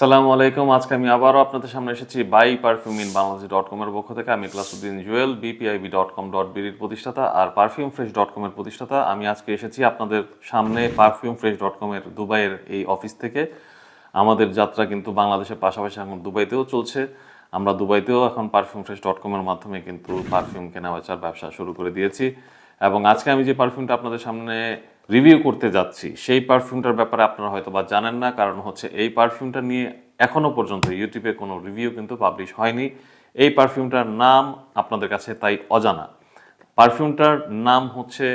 আসসালামু আলাইকুম। আজকে আমি আবারও আপনাদের সামনে এসেছি buy perfume in Bangladesh dot কমের পক্ষ থেকে। আমি ক্লাসুদ্দিন Jewel BPIB dot com dot বিডির প্রতিষ্ঠাতা আর পারফিউম ফ্রেশ ডট কমের প্রতিষ্ঠাতা। আমি আজকে এসেছি আপনাদের সামনে পারফিউম ফ্রেশ ডট কমের দুবাইয়ের এই অফিস থেকে। আমাদের যাত্রা কিন্তু বাংলাদেশের পাশাপাশি এখন দুবাইতেও চলছে। আমরা দুবাইতেও এখন পারফিউম ফ্রেশ ডট কমের মাধ্যমে কিন্তু পারফিউম কেনাবেচার ব্যবসা শুরু করে দিয়েছি। এবং আজকে আমি যে পারফিউমটা আপনাদের সামনে রিভিউ করতে যাচ্ছি। সেই পারফিউমটার ব্যাপারে আপনারা হয়তো বা জানেন না, কারণ হচ্ছে এই পারফিউমটা নিয়ে এখনও পর্যন্ত ইউটিউবে কোনো রিভিউ কিন্তু পাবলিশ হয়নি। এই পারফিউমটার নাম আপনাদের কাছে তাই অজানা। পারফিউমটার নাম হচ্ছে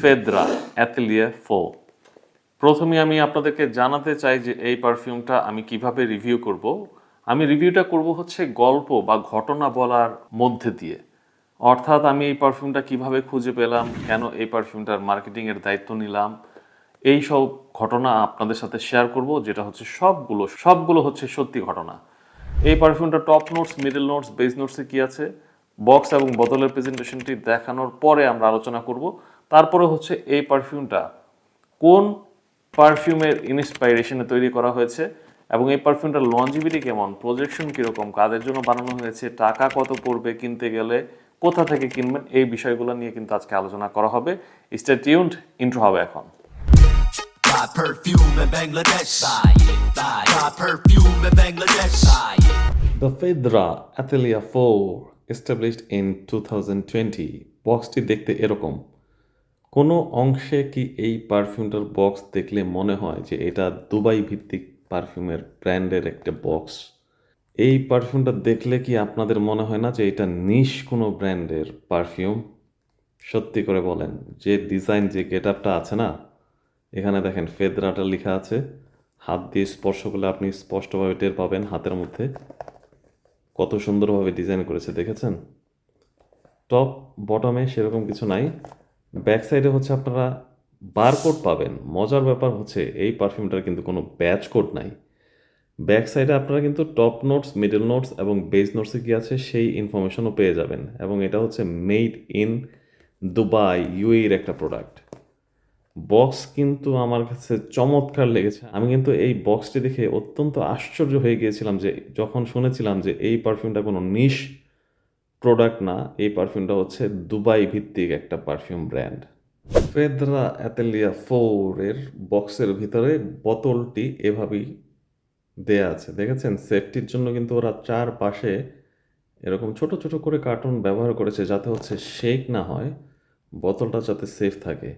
ফেদ্রা অ্যাথেলিয়া ফো প্রথমে আমি আপনাদেরকে জানাতে চাই যে এই পারফিউমটা আমি কীভাবে রিভিউ করব। আমি রিভিউটা করব হচ্ছে গল্প বা ঘটনা বলার মধ্যে দিয়ে। অর্থাৎ আমি এই পারফিউমটা কীভাবে খুঁজে পেলাম, কেন এই পারফিউমটার মার্কেটিংয়ের দায়িত্ব নিলাম, এই সব ঘটনা আপনাদের সাথে শেয়ার করব, যেটা হচ্ছে সবগুলো সবগুলো হচ্ছে সত্যি ঘটনা। এই পারফিউমটা top notes middle notes base নোটসে কি আছে? বক্স এবং বোতলের প্রেজেন্টেশনটি দেখানোর পরে আমরা আলোচনা করব। তারপরে হচ্ছে এই পারফিউমটা কোন পারফিউমের ইন্সপাইরেশনে তৈরি করা হয়েছে এবং এই পারফিউমটার লঞ্জিবিটি কেমন প্রজেকশন কীরকম, কাদের জন্য বানানো হয়েছে, টাকা কত পড়বে, কিনতে গেলে কোথা থেকে কিনবেন এই বিষয়গুলো নিয়ে কিন্তু আজকে আলোচনা করা হবে স্টে টিউন্ড ইন্ট্রো হবে এখন Buy perfume in Bangladesh. Buy it, buy it. Buy perfume in Bangladesh. Buy it. The Fedra Atelier 4 established in 2020 বক্সটি দেখতে এরকম কোনো অংশে কি এই পারফিউমটার বক্স দেখলে মনে হয় যে এটা দুবাই ভিত্তিক পারফিউমের ব্র্যান্ডের একটা বক্স এই পারফিউমটা দেখলে কি আপনাদের মনে হয় না যে এটা নিশ কোনো ব্র্যান্ডের পারফিউম সত্যি করে বলেন, যে ডিজাইন যে গেট আপটা আছে না, এখানে দেখেন ফেদরাটা লেখা আছে, হাত দিয়ে স্পর্শ করলে আপনি স্পষ্টভাবে টের পাবেন হাতের মধ্যে। কত সুন্দরভাবে ডিজাইন করেছে, দেখেছেন? টপ বটমে সেরকম কিছু নাই। ব্যাক সাইডে হচ্ছে আপনারা বারকোড পাবেন। মজার ব্যাপার হচ্ছে এই পারফিউমটার কিন্তু কোনো ব্যাচ কোড নাই। ব্যাক সাইডে আপনারা কিন্তু টপ নোটস মিডল নোটস এবং বেস নোটসে কী আছে সেই ইনফরমেশনও পেয়ে যাবেন। এবং এটা হচ্ছে মেড ইন দুবাই ইউএর একটা প্রোডাক্ট বক্স কিন্তু আমার কাছে চমৎকার লেগেছে। আমি কিন্তু এই বক্সটি দেখে অত্যন্ত আশ্চর্য হয়ে গিয়েছিলাম যে, যখন শুনেছিলাম যে এই পারফিউমটা কোনো নিশ প্রোডাক্ট না, এই পারফিউমটা হচ্ছে দুবাই ভিত্তিক একটা পারফিউম ব্র্যান্ড ফেদরা অ্যাতেলিয়া ফোরের বক্সের ভিতরে বোতলটি এভাবেই দেয়া আছে। দেখেছেন? সেফটির জন্য কিন্তু ওরা চারপাশে এরকম ছোট ছোট করে কার্টুন ব্যবহার করেছে যাতে হচ্ছে শেক না হয়, বোতলটা যাতে সেফ থাকে।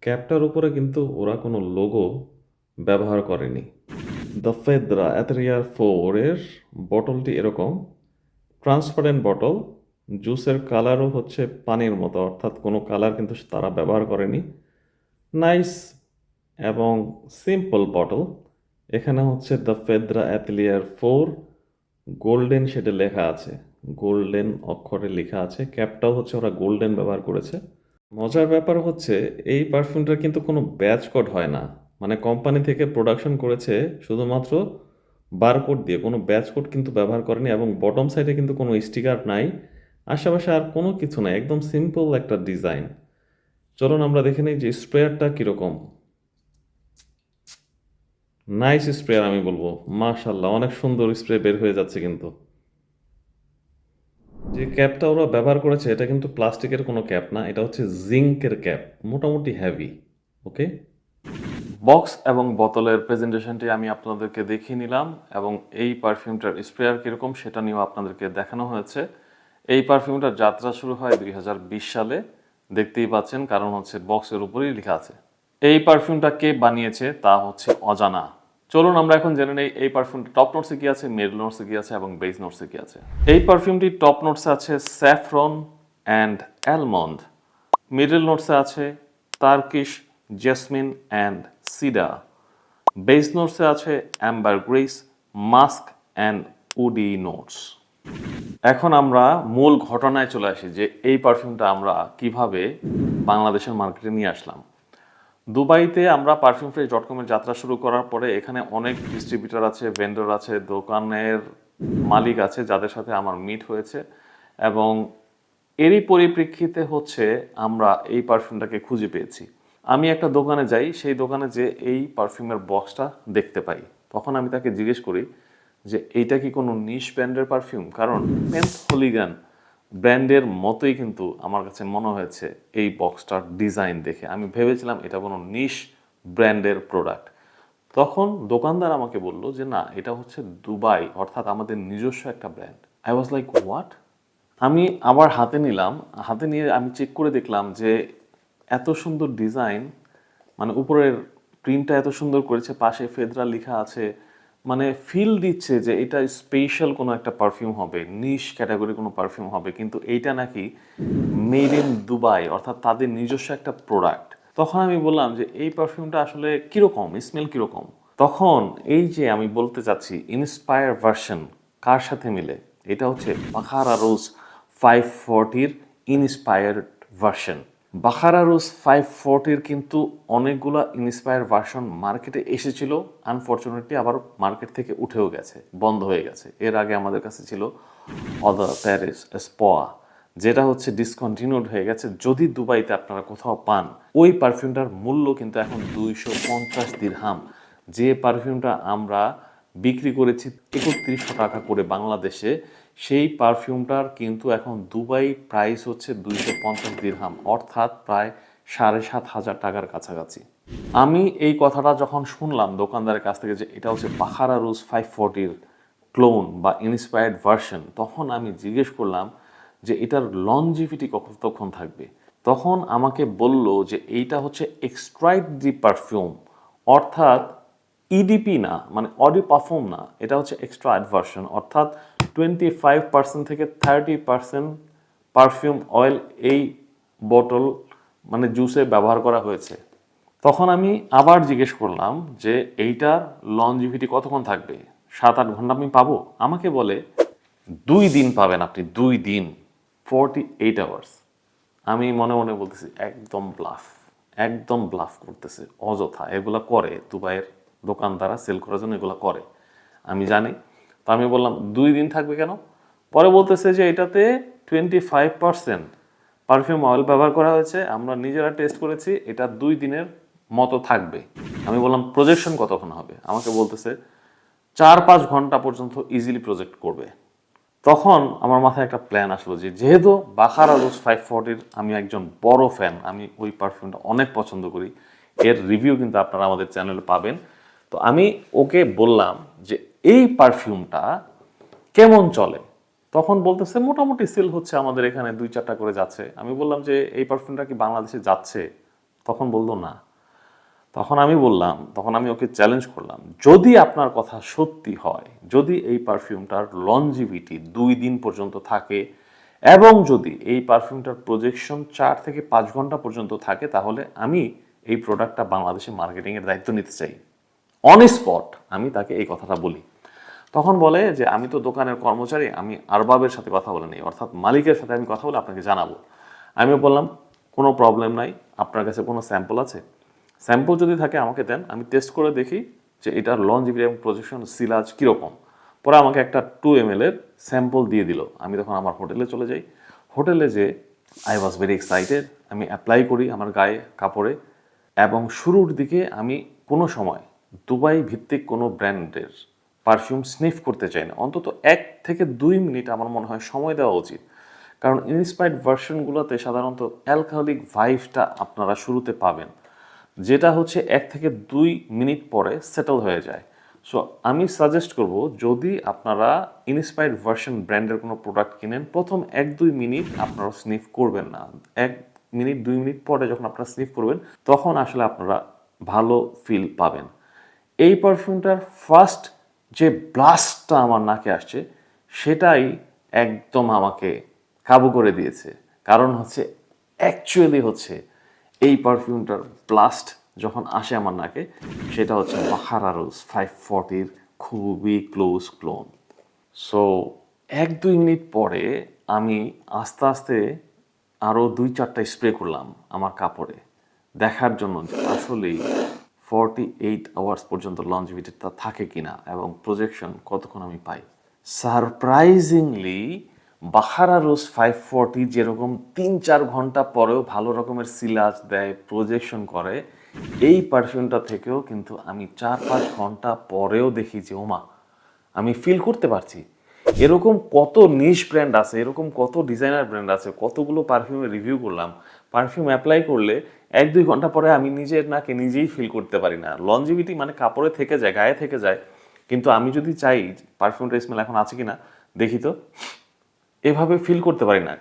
ক্যাপটার উপরে কিন্তু ওরা কোনো লোগো ব্যবহার করেনি। দ্য ফেদ্রা অ্যাথেরিয়ার ফোরের বটলটি এরকম। ট্রান্সপারেন্ট বটল জুসের কালারও হচ্ছে পানির মতো, অর্থাৎ কোনো কালার কিন্তু তারা ব্যবহার করেনি। নাইস এবং সিম্পল বটল এখানে হচ্ছে the Phaedra Atelier four, golden শেডে লেখা আছে। গোল্ডেন অক্ষরে লেখা আছে। ক্যাপটাও হচ্ছে ওরা গোল্ডেন ব্যবহার করেছে। মজার ব্যাপার হচ্ছে, এই পারফিউমটার কিন্তু কোনো ব্যাচ কোড হয় না। মানে কোম্পানি থেকে প্রোডাকশন করেছে শুধুমাত্র বারকোড দিয়ে। কোনো ব্যাচ কোড কিন্তু ব্যবহার করেনি এবং বটম সাইডে কিন্তু কোনো স্টিকার নাই। আশেপাশে আর কোনো কিছু নাই। একদম সিম্পল একটা ডিজাইন। চলুন আমরা দেখে নিই যে স্প্রেয়ারটা কীরকম। নাইস স্প্রেয়ার আমি বলব। মাশাল্লাহ অনেক সুন্দর স্প্রে বের হয়ে যাচ্ছে কিন্তু। যে ক্যাপটা ওরা ব্যবহার করেছে, এটা কিন্তু প্লাস্টিকের কোনো ক্যাপ না, এটা হচ্ছে জিঙ্কের ক্যাপ মোটামুটি হ্যাভি ওকে বক্স এবং বোতলের প্রেজেন্টেশনটি আমি আপনাদেরকে দেখিয়ে নিলাম, এবং এই পারফিউমটার স্প্রেয়ার কীরকম সেটা নিয়েও আপনাদেরকে দেখানো হয়েছে। এই পারফিউমটার যাত্রা শুরু হয় দুই হাজার বিশ সালে, দেখতেই পাচ্ছেন, কারণ হচ্ছে বক্সের উপরেই লেখা আছে। এই পারফিউমটা কে বানিয়েছে তা হচ্ছে অজানা। চলুন আমরা এখন জেনে নেই এই পারফিউমটি টপ নোটসে কি আছে মিডল নোটসে কি আছে এবং বেস নোটসে কি আছে। এই পারফিউমটি টপ নোটসে আছে স্যাফরন অ্যান্ড অ্যালমন্ড মিডল নোটসে আছে Turkish jasmine and cedar base নোটসে আছে ambergris musk and woody notes এখন আমরা মূল ঘটনায় চলে আসি যে এই পারফিউমটা আমরা কীভাবে বাংলাদেশের মার্কেটে নিয়ে আসলাম। দুবাইতে আমরা পারফিউম ফ্রেশ ডট কমের যাত্রা শুরু করার পরে এখানে অনেক ডিস্ট্রিবিউটার আছে ভেন্ডর আছে, দোকানের মালিক আছে যাদের সাথে আমার মিট হয়েছে এবং এরই পরিপ্রেক্ষিতে হচ্ছে আমরা এই পারফিউমটাকে খুঁজে পেয়েছি। আমি একটা দোকানে যাই, সেই দোকানে যে এই পারফিউমের বক্সটা দেখতে পাই। তখন আমি তাকে জিজ্ঞেস করি যে, এইটা কি কোনো নিশ ব্র্যান্ডের পারফিউম কারণ পেন্থ হলিগান ব্র্যান্ডের মতোই কিন্তু আমার কাছে মনে হয়েছে এই বক্সটার ডিজাইন দেখে। আমি ভেবেছিলাম এটা কোনো নিশ ব্র্যান্ডের প্রোডাক্ট তখন দোকানদার আমাকে বলল যে, না, এটা হচ্ছে দুবাই, অর্থাৎ আমাদের নিজস্ব একটা brand. I was like what আমি আবার হাতে নিলাম। হাতে নিয়ে আমি চেক করে দেখলাম যে, এত সুন্দর ডিজাইন মানে উপরের প্রিন্টটা এত সুন্দর করেছে, পাশে ফেদরা লেখা আছে মানে ফিল দিচ্ছে যে এটা স্পেশাল কোনো একটা পারফিউম হবে নিশ ক্যাটাগরি কোনো পারফিউম হবে, কিন্তু এইটা নাকি মেড ইন দুবাই অর্থাৎ তাদের নিজস্ব একটা প্রোডাক্ট তখন আমি বললাম যে, এই পারফিউমটা আসলে কীরকম? স্মেল কীরকম? তখন এই যে আমি বলতে চাচ্ছি ইন্সপায়ার ভার্সন কার সাথে মিলে? এটা হচ্ছে বাখারা রোজ ফাইভ ফোরটির ইনস্পায়ার্ড ভার্সন বাখারা ফাইভ ফোরটির কিন্তু অনেকগুলো ইনস্পায়ার ভার্সন মার্কেটে এসেছিল। আনফর্চুনেটলি আবার মার্কেট থেকে উঠেও গেছে, বন্ধ হয়ে গেছে। এর আগে আমাদের কাছে ছিল অদার প্যারিস স্পোয়া যেটা হচ্ছে ডিসকন্টিনিউড হয়ে গেছে। যদি দুবাইতে আপনারা কোথাও পান, ওই পারফিউমটার মূল্য কিন্তু এখন দুইশো পঞ্চাশ দিরহাম যে পারফিউমটা আমরা বিক্রি করেছি একত্রিশশো টাকা করে বাংলাদেশে সেই পারফিউমটার কিন্তু এখন দুবাই প্রাইস হচ্ছে দুইশো পঞ্চাশ দিরহাম, অর্থাৎ প্রায় সাড়ে সাত হাজার টাকার কাছাকাছি। আমি এই কথাটা যখন শুনলাম দোকানদারের কাছ থেকে যে এটা হচ্ছে বাখারা রুজ ফাইভ ফোরটির ক্লোন বা ইন্সপায়ার্ড ভার্সন, তখন আমি জিজ্ঞেস করলাম যে এটার লনজিভিটি কতক্ষণ থাকবে? তখন আমাকে বলল যে এইটা হচ্ছে এক্সট্রাইট দি পারফিউম অর্থাৎ ইডিপি না মানে অডি পারফিউম না, এটা হচ্ছে এক্সট্রা ভার্সন অর্থাৎ টোয়েন্টি ফাইভ পার্সেন্ট থেকে থার্টি পার্সেন্ট পারফিউম অয়েল এই বোতল মানে জুসে ব্যবহার করা হয়েছে। তখন আমি আবার জিজ্ঞেস করলাম যে, এইটার লনজিভিটি কতক্ষণ থাকবে? সাত আট ঘণ্টা আমি পাবো? আমাকে বলে, দুই দিন পাবেন আপনি, দুই দিন ফোরটি এইট আওয়ার্স আমি মনে মনে বলতেছি, একদম ব্লাফ একদম ব্লাফ করতেছে, অযথা। এগুলা করে দুবাইয়ের দোকানদারা সেল করার জন্য এগুলো করে। আমি জানি তো আমি বললাম, দুই দিন থাকবে কেন? পরে বলতেছে যে এটাতে twenty five percent perfume oil ব্যবহার করা হয়েছে। আমরা নিজেরা টেস্ট করেছি, এটা দুই দিনের মতো থাকবে। আমি বললাম প্রজেকশন কতক্ষণ হবে? আমাকে বলতেছে চার পাঁচ ঘণ্টা পর্যন্ত ইজিলি প্রজেক্ট করবে। তখন আমার মাথায় একটা প্ল্যান আসলো যে যেহেতু বাখারা রোজ ফাইভ ফোরটির আমি একজন বড় ফ্যান আমি ওই পারফিউমটা অনেক পছন্দ করি। এর রিভিউ কিন্তু আপনারা আমাদের চ্যানেলে পাবেন। তো আমি ওকে বললাম যে এই পারফিউমটা কেমন চলে? তখন বলতেছে, মোটামুটি সেল হচ্ছে আমাদের এখানে দুই চারটা করে যাচ্ছে। আমি বললাম যে, এই পারফিউমটা কি বাংলাদেশে যাচ্ছে? তখন বলল, না। তখন আমি বললাম, তখন আমি ওকে চ্যালেঞ্জ করলাম, যদি আপনার কথা সত্যি হয়, যদি এই পারফিউমটার লঞ্জিভিটি দুই দিন পর্যন্ত থাকে এবং যদি এই পারফিউমটার প্রজেকশন চার থেকে পাঁচ ঘণ্টা পর্যন্ত থাকে, তাহলে আমি এই প্রোডাক্টটা বাংলাদেশে মার্কেটিংয়ের দায়িত্ব নিতে চাই। অন স্পট আমি তাকে এই কথাটা বলি। তখন বলে যে, আমি তো দোকানের কর্মচারী, আমি আরবাবের সাথে কথা বলে নিই, অর্থাৎ মালিকের সাথে আমি কথা বলে আপনাকে জানাব। আমি বললাম, কোনো প্রবলেম নাই, আপনার কাছে কোনো স্যাম্পল আছে? স্যাম্পল যদি থাকে, আমাকে দেন, আমি টেস্ট করে দেখি যে এটার লঞ্জিভিটি এবং প্রজেকশন সিলাজ কীরকম। পরে আমাকে একটা টু এম এর স্যাম্পল দিয়ে দিল। আমি তখন আমার হোটেলে চলে যাই। হোটেলে যে আই ওয়াজ ভেরি এক্সাইটেড আমি অ্যাপ্লাই করি আমার গায়ে কাপড়ে এবং শুরুর দিকে আমি কোনো সময় দুবাই ভিত্তিক কোনো ব্র্যান্ডের পারফিউম স্নিফ করতে চাই না। অন্তত এক থেকে দুই মিনিট আমার মনে হয় সময় দেওয়া উচিত। কারণ ইনস্পায়ার্ড ভার্সনগুলোতে সাধারণত অ্যালকোহলিক ভাইভটা আপনারা শুরুতে পাবেন। যেটা হচ্ছে এক থেকে দুই মিনিট পরে সেটেল হয়ে যায়। সো আমি সাজেস্ট করব, যদি আপনারা ইনস্পায়ার্ড ভার্সন ব্র্যান্ডের কোনো প্রোডাক্ট কিনেন, প্রথম এক দুই মিনিট আপনারা স্নিফ করবেন না। এক মিনিট, দুই মিনিট পরে যখন আপনারা স্নিফ করবেন, তখন আসলে আপনারা ভালো ফিল পাবেন। এই পারফিউমটার ফার্স্ট যে ব্লাস্টটা আমার নাকে আসছে, সেটাই একদম আমাকে কাবু করে দিয়েছে। কারণ হচ্ছে অ্যাকচুয়ালি হচ্ছে, এই পারফিউমটার ব্লাস্ট যখন আসে আমার নাকে, সেটা হচ্ছে বাহারা রোজ ফাইভ ফর্টির খুবই ক্লোজ ক্লোন সো এক দুই মিনিট পরে আমি আস্তে আস্তে আরও দুই চারটা স্প্রে করলাম আমার কাপড়ে। দেখার জন্য আসলেই ফর্টি এইট আওয়ার্স পর্যন্ত লঞ্জিভিটিটা থাকে কিনা এবং প্রজেকশন কতক্ষণ আমি পাই? Surprisingly Baccarat rouge five forty যেরকম তিন চার ঘণ্টা পরেও ভালো রকমের সিলাজ দেয় প্রজেকশন করে, এই পারফিউমটা থেকেও কিন্তু আমি চার পাঁচ ঘণ্টা পরেও দেখি যে, ওমা, আমি ফিল করতে পারছি। এরকম কত নিশ ব্র্যান্ড আছে, এরকম কত ডিজাইনার ব্র্যান্ড আছে, কতগুলো পারফিউমের রিভিউ করলাম। পারফিউম অ্যাপ্লাই করলে এক দুই ঘণ্টা পরে আমি নিজের নাকে নিজেই ফিল করতে পারি না। লঞ্জিভিটি মানে কাপড়ে থেকে যায়, গায়ে থেকে যায়। কিন্তু আমি যদি চাই পারফিউমটা স্মেল এখন আছে কিনা, দেখি তো। এভাবে ফিল করতে পারি না।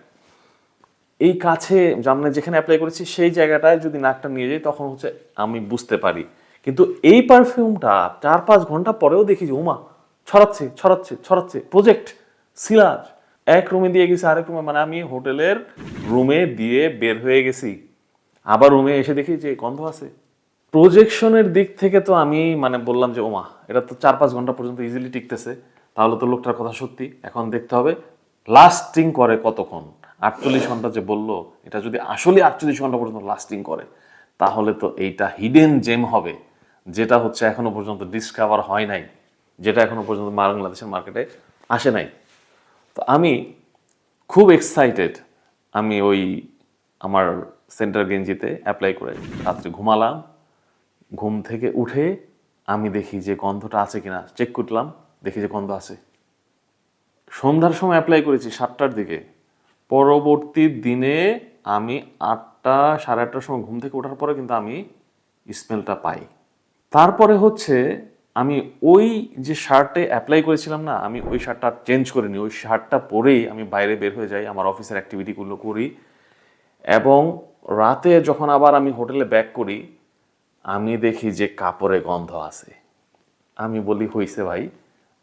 এই কাছে জানলে যেখানে অ্যাপ্লাই করেছি, সেই জায়গাটায় যদি নাকটা নিয়ে যাই, তখন হচ্ছে আমি বুঝতে পারি। কিন্তু এই পারফিউমটা চার পাঁচ ঘণ্টা পরেও দেখি যে, উমা, ছড়াচ্ছে ছড়াচ্ছে ছড়াচ্ছে। প্রজেক্ট সিলাজ এক রুমে দিয়ে গেছি, আরেক রুমে মানে আমি হোটেলের রুমে দিয়ে বের হয়ে গেছি। আবার রুমে এসে দেখি যে গন্ধ আছে। প্রজেকশনের দিক থেকে তো আমি মানে বললাম যে, ওমা, এটা তো চার পাঁচ ঘণ্টা পর্যন্ত ইজিলি টিকতেছে। তাহলে তো লোকটার কথা সত্যি। এখন দেখতে হবে লাস্টিং করে কতক্ষণ? আটচল্লিশ ঘণ্টা যে বলল, এটা যদি আসলে আটচল্লিশ ঘণ্টা পর্যন্ত লাস্টিং করে, তাহলে তো এইটা হিডেন জেম হবে, যেটা হচ্ছে এখনও পর্যন্ত ডিসকাভার হয় নাই, যেটা এখনও পর্যন্ত বাংলাদেশের মার্কেটে আসে নাই। তো আমি খুব এক্সাইটেড আমি ওই আমার সেন্টার গেঞ্জিতে অ্যাপ্লাই করে রাত্রে ঘুমালাম, ঘুম থেকে উঠে আমি দেখি যে গন্ধটা আছে কিনা চেক করলাম, দেখি যে গন্ধ আছে। সন্ধ্যার সময় অ্যাপ্লাই করেছি সাতটার দিকে। পরবর্তী দিনে আমি আটটা, সাড়ে আটটার সময় ঘুম থেকে ওঠার পরে কিন্তু আমি স্মেলটা পাই। তারপরে হচ্ছে আমি ওই যে শার্টে অ্যাপ্লাই করেছিলাম না, আমি ওই শার্টটা চেঞ্জ করিনি। ওই শার্টটা পরেই আমি বাইরে বের হয়ে যাই, আমার অফিসের অ্যাক্টিভিটিগুলো করি এবং রাতে যখন আবার আমি হোটেলে ব্যাক করি, আমি দেখি যে কাপড়ে গন্ধ আছে। আমি বলি, হইছে ভাই,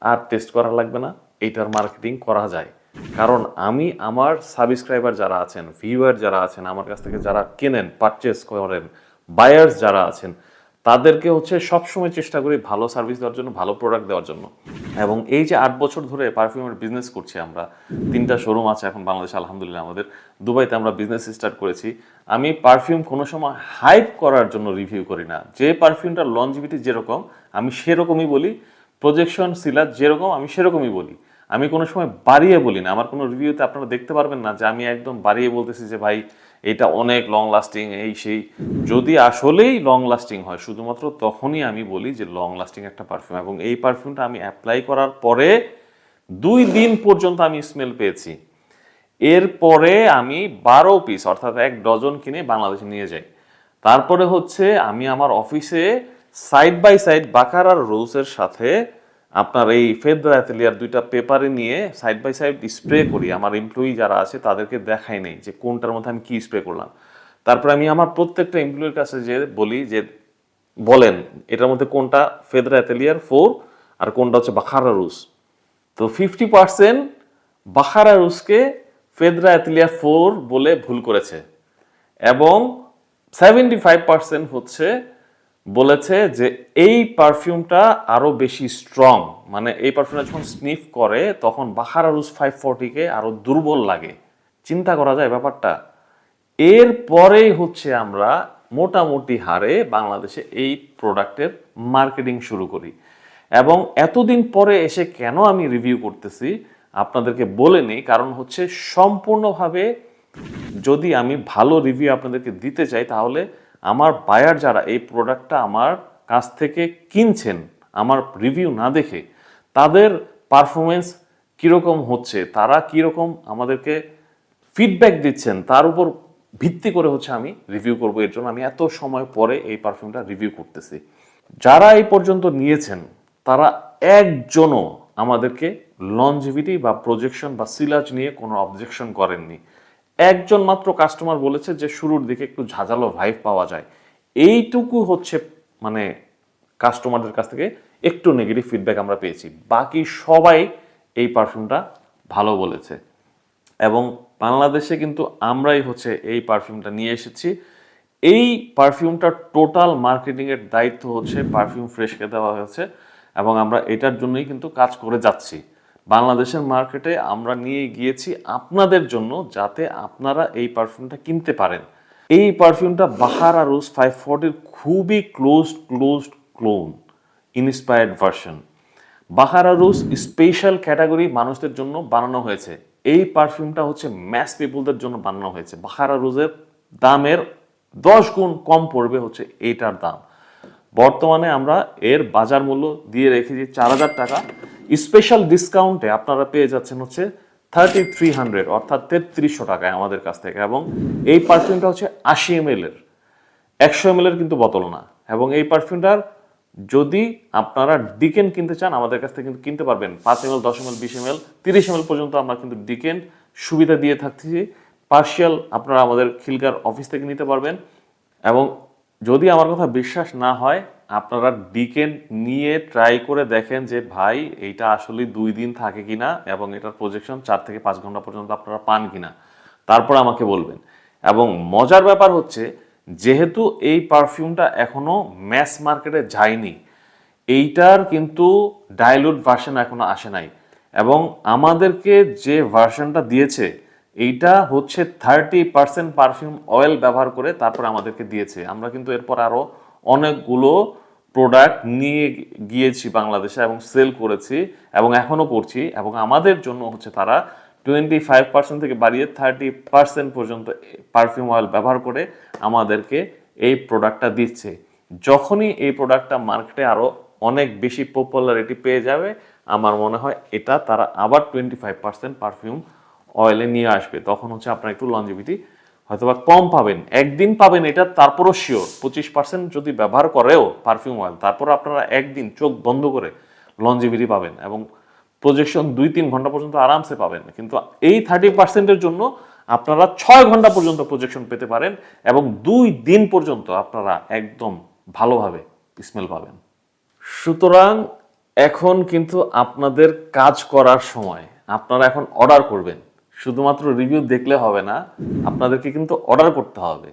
আর টেস্ট করা লাগবে না, এইটার মার্কেটিং করা যায়। কারণ আমি, আমার সাবস্ক্রাইবার যারা আছেন ভিউয়ার যারা আছেন, আমার কাছ থেকে যারা কেনেন পারচেস করেন বায়ার্স যারা আছেন তাদেরকে হচ্ছে সবসময় চেষ্টা করি ভালো সার্ভিস দেওয়ার জন্য, ভালো প্রোডাক্ট দেওয়ার জন্য। এবং এই যে আট বছর ধরে পারফিউমের বিজনেস করছি আমরা, তিনটা শোরুম আছে এখন বাংলাদেশে, আলহামদুলিল্লাহ আমাদের। দুবাইতে আমরা বিজনেস স্টার্ট করেছি। আমি পারফিউম কোনো সময় হাইপ করার জন্য রিভিউ করি না। যে পারফিউমটার লঞ্জিভিটি যেরকম, আমি সেরকমই বলি। প্রজেকশন সিলার যেরকম, আমি সেরকমই বলি। আমি কোনো সময় বাড়িয়ে বলি না। আমার কোনো রিভিউতে আপনারা দেখতে পারবেন না যে আমি একদম বাড়িয়ে বলতেছি যে, ভাই এটা অনেক লং লাস্টিং এই সেই। যদি আসলেই লং লাস্টিং হয়, শুধুমাত্র তখনই আমি বলি যে লং লাস্টিং একটা পারফিউম এবং এই পারফিউমটা আমি অ্যাপ্লাই করার পরে দুই দিন পর্যন্ত আমি স্মেল পেয়েছি। এরপরে আমি বারো পিস অর্থাৎ এক ডজন কিনে বাংলাদেশে নিয়ে যাই। তারপরে হচ্ছে আমি আমার অফিসে সাইড বাই সাইড বাকার আর রোলসের সাথে আপনার এই ফেদ্রা অ্যাথেলিয়ার দুইটা পেপারে নিয়ে সাইড বাই সাইড স্প্রে করি। আমার এমপ্লয়ি যারা আছে, তাদেরকে দেখাই নেই যে কোনটার মধ্যে আমি কি স্প্রে করলাম। তারপরে আমি আমার প্রত্যেকটা এমপ্লয়ির কাছে যে বলি যে, বলেন এটার মধ্যে কোনটা ফেদরা অ্যাথেলিয়ার ফোর আর কোনটা হচ্ছে বাখারা রুস। তো ফিফটি পার্সেন্ট বাখারা রুসকে ফেদরা অ্যাথেলিয়ার ফোর বলে ভুল করেছে। এবং সেভেন্টি ফাইভ পার্সেন্ট হচ্ছে বলেছে যে এই পারফিউমটা আরও বেশি স্ট্রং মানে এই পারফিউমটা যখন স্নিফ করে, তখন বাখারা রুস ফাইভ ফোরটিকে আরও দুর্বল লাগে। চিন্তা করা যায় ব্যাপারটা। এরপরেই হচ্ছে আমরা মোটামুটি হারে বাংলাদেশে এই প্রোডাক্টের মার্কেটিং শুরু করি। এবং এতদিন পরে এসে কেন আমি রিভিউ করতেছি, আপনাদেরকে বলে নিই। কারণ হচ্ছে সম্পূর্ণভাবে যদি আমি ভালো রিভিউ আপনাদেরকে দিতে চাই, তাহলে আমার বায়ার যারা এই প্রোডাক্টটা আমার কাছ থেকে কিনছেন, আমার রিভিউ না দেখে, তাদের পারফরমেন্স কীরকম হচ্ছে, তারা কীরকম আমাদেরকে ফিডব্যাক দিচ্ছেন, তার উপর ভিত্তি করে হচ্ছে আমি রিভিউ করব। এর জন্য আমি এত সময় পরে এই পারফিউমটা রিভিউ করতেছি। যারা এই পর্যন্ত নিয়েছেন, তারা একজনও আমাদেরকে লঞ্জিভিটি বা প্রজেকশন বা সিলাজ নিয়ে কোনো অবজেকশন করেননি। একজন মাত্র কাস্টমার বলেছে যে শুরুর দিকে একটু ঝাঁঝালো ভাইভ পাওয়া যায়। এইটুকু হচ্ছে মানে কাস্টমারদের কাছ থেকে একটু নেগেটিভ ফিডব্যাক আমরা পেয়েছি। বাকি সবাই এই পারফিউমটা ভালো বলেছে। এবং বাংলাদেশে কিন্তু আমরাই হচ্ছে এই পারফিউমটা নিয়ে এসেছি। এই পারফিউমটা টোটাল মার্কেটিংয়ের দায়িত্ব হচ্ছে পারফিউম ফ্রেশকে দেওয়া হয়েছে। এবং আমরা এটার জন্যই কিন্তু কাজ করে যাচ্ছি। বাংলাদেশের মার্কেটে আমরা নিয়ে গিয়েছি আপনাদের জন্য যাতে আপনারা এই পারফিউমটা কিনতে পারেন। এই পারফিউমটা বাহারা রোজ ফাইভ ফোর্টির খুবই closed closed clone inspired version Baccarat rouge special category মানুষদের জন্য বানানো হয়েছে। এই পারফিউমটা হচ্ছে ম্যাস পিপুলদের জন্য বানানো হয়েছে। বাহারা রোজের দামের দশ গুণ কম পড়বে হচ্ছে এইটার দাম। বর্তমানে আমরা এর বাজার মূল্য দিয়ে রেখেছি চার হাজার টাকা। স্পেশাল ডিসকাউন্টে আপনারা পেয়ে যাচ্ছেন হচ্ছে থার্টি থ্রি হান্ড্রেড অর্থাৎ তেত্রিশশো টাকায় আমাদের কাছ থেকে। এবং এই পারফিউমটা হচ্ছে আশি এম এর। একশো এম এর কিন্তু বোতল না। এবং এই পারফিউমটার যদি আপনারা ডিকেন কিনতে চান, আমাদের কাছ থেকে কিন্তু কিনতে পারবেন। পাঁচ এম এল দশ এম এল বিশ এম এল তিরিশ এম এল পর্যন্ত আমরা কিন্তু ডিকেন সুবিধা দিয়ে থাকছি। পার্শিয়াল আপনারা আমাদের খিলগার অফিস থেকে নিতে পারবেন। এবং যদি আমার কথা বিশ্বাস না হয় আপনারা ডিকেন নিয়ে ট্রাই করে দেখেন যে, ভাই, এইটা আসলে দুই দিন থাকে কিনা এবং এটার প্রজেকশন চার থেকে পাঁচ ঘণ্টা পর্যন্ত আপনারা পান কিনা? তারপর আমাকে বলবেন। এবং মজার ব্যাপার হচ্ছে, যেহেতু এই পারফিউমটা এখনও ম্যাস মার্কেটে যায়নি, এইটার কিন্তু ডাইলুট ভার্সন এখনও আসে নাই। এবং আমাদেরকে যে ভার্সনটা দিয়েছে, এইটা হচ্ছে থার্টি পার্সেন্ট পারফিউম অয়েল ব্যবহার করে তারপর আমাদেরকে দিয়েছে। আমরা কিন্তু এরপর আরও অনেকগুলো প্রোডাক্ট নিয়ে গিয়েছি বাংলাদেশে এবং সেল করেছি এবং এখনও করছি এবং আমাদের জন্য হচ্ছে তারা টোয়েন্টি ফাইভ পার্সেন্ট থেকে বাড়িয়ে থার্টি পার্সেন্ট পর্যন্ত পারফিউম অয়েল ব্যবহার করে আমাদেরকে এই প্রোডাক্টটা দিচ্ছে। যখনই এই প্রোডাক্টটা মার্কেটে আরও অনেক বেশি পপুলারিটি পেয়ে যাবে, আমার মনে হয় এটা তারা আবার টোয়েন্টি ফাইভ পার্সেন্ট পারফিউম অয়েলে নিয়ে আসবে। তখন হচ্ছে আপনার একটু লঞ্জিভিটি হয়তোবা কম পাবেন, একদিন পাবেন এটা, তারপরও শিওর পঁচিশ পার্সেন্ট যদি ব্যবহার করেও পারফিউম অয়েল তারপর আপনারা একদিন চোখ বন্ধ করে লঞ্জিভিটি পাবেন এবং প্রজেকশন দুই তিন ঘণ্টা পর্যন্ত আরামসে পাবেন। কিন্তু এই থার্টি পার্সেন্টের জন্য আপনারা ছয় ঘণ্টা পর্যন্ত প্রজেকশন পেতে পারেন এবং দুই দিন পর্যন্ত আপনারা একদম ভালোভাবে স্মেল পাবেন। সুতরাং এখন কিন্তু আপনাদের কাজ করার সময়, আপনারা এখন অর্ডার করবেন। শুধুমাত্র রিভিউ দেখলে হবে না, আপনাদেরকে কিন্তু অর্ডার করতে হবে।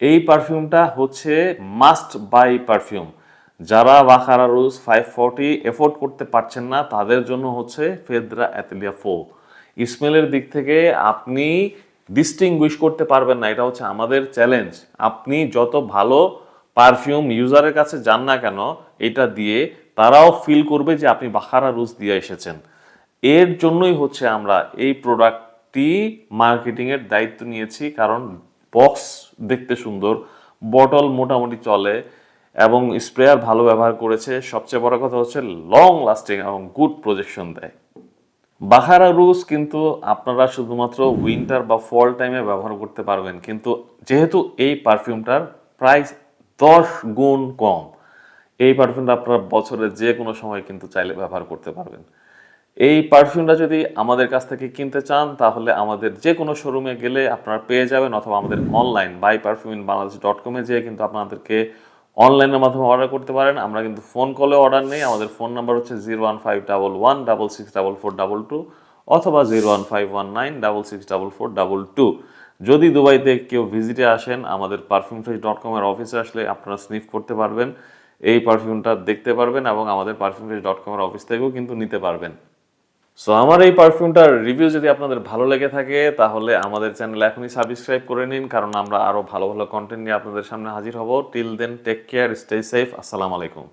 এই পারফিউমটা হচ্ছে মাস্ট বাই পারফিউম যারা Baccarat rouge five forty afford করতে পারছেন না, তাদের জন্য হচ্ছে ফেদরা অ্যাথেলিয়া ফো স্মেলের দিক থেকে আপনি ডিস্টিংগুইশ করতে পারবেন না, এটা হচ্ছে আমাদের চ্যালেঞ্জ আপনি যত ভালো পারফিউম ইউজারের কাছে যান না কেন, এটা দিয়ে তারাও ফিল করবে যে আপনি বাখারা রুজ দিয়ে এসেছেন। এর জন্যই হচ্ছে আমরা এই প্রোডাক্টটি মার্কেটিংয়ের দায়িত্ব নিয়েছি, কারণ বক্স দেখতে সুন্দর বটল মোটামুটি চলে, এবং স্প্রেয়ার ভালো ব্যবহার করেছে। সবচেয়ে বড় কথা হচ্ছে লং লাস্টিং এবং গুড প্রজেকশন দেয়। বাহারা রুস কিন্তু আপনারা শুধুমাত্র উইন্টার বা ফল টাইমে ব্যবহার করতে পারবেন, কিন্তু যেহেতু এই পারফিউমটার প্রাইস দশ গুণ কম, এই পারফিউমটা আপনারা বছরের যে কোনো সময় কিন্তু চাইলে ব্যবহার করতে পারবেন। এই পারফিউমটা যদি আমাদের কাছ থেকে কিনতে চান, তাহলে আমাদের যে কোনো শোরুমে গেলে আপনারা পেয়ে যাবেন অথবা আমাদের online buy perfume in Bangladesh dot কমে যেয়ে কিন্তু আপনাদেরকে অনলাইনের মাধ্যমে অর্ডার করতে পারেন। আমরা কিন্তু ফোন কলে অর্ডার নেই। আমাদের ফোন নাম্বার হচ্ছে zero one five double one double six double four double two অথবা zero one five one nine double six double four double two যদি দুবাইতে কেউ ভিজিটে আসেন, আমাদের পারফিউম ফ্রেশ ডট কমের অফিসে আসলে আপনারা স্নিফ করতে পারবেন। এই পারফিউমটা দেখতে পারবেন এবং আমাদের পারফিউম ফ্রেশ ডট কমের অফিস থেকেও কিন্তু নিতে পারবেন। সো আমার এই পারফিউমটার রিভিউ যদি আপনাদের ভালো লেগে থাকে, তাহলে আমাদের চ্যানেল এখনই সাবস্ক্রাইব করে নিন, কারণ আমরা আরও ভালো ভালো কন্টেন্ট নিয়ে আপনাদের সামনে হাজির হব। Till then take care stay safe আসসালামু আলাইকুম।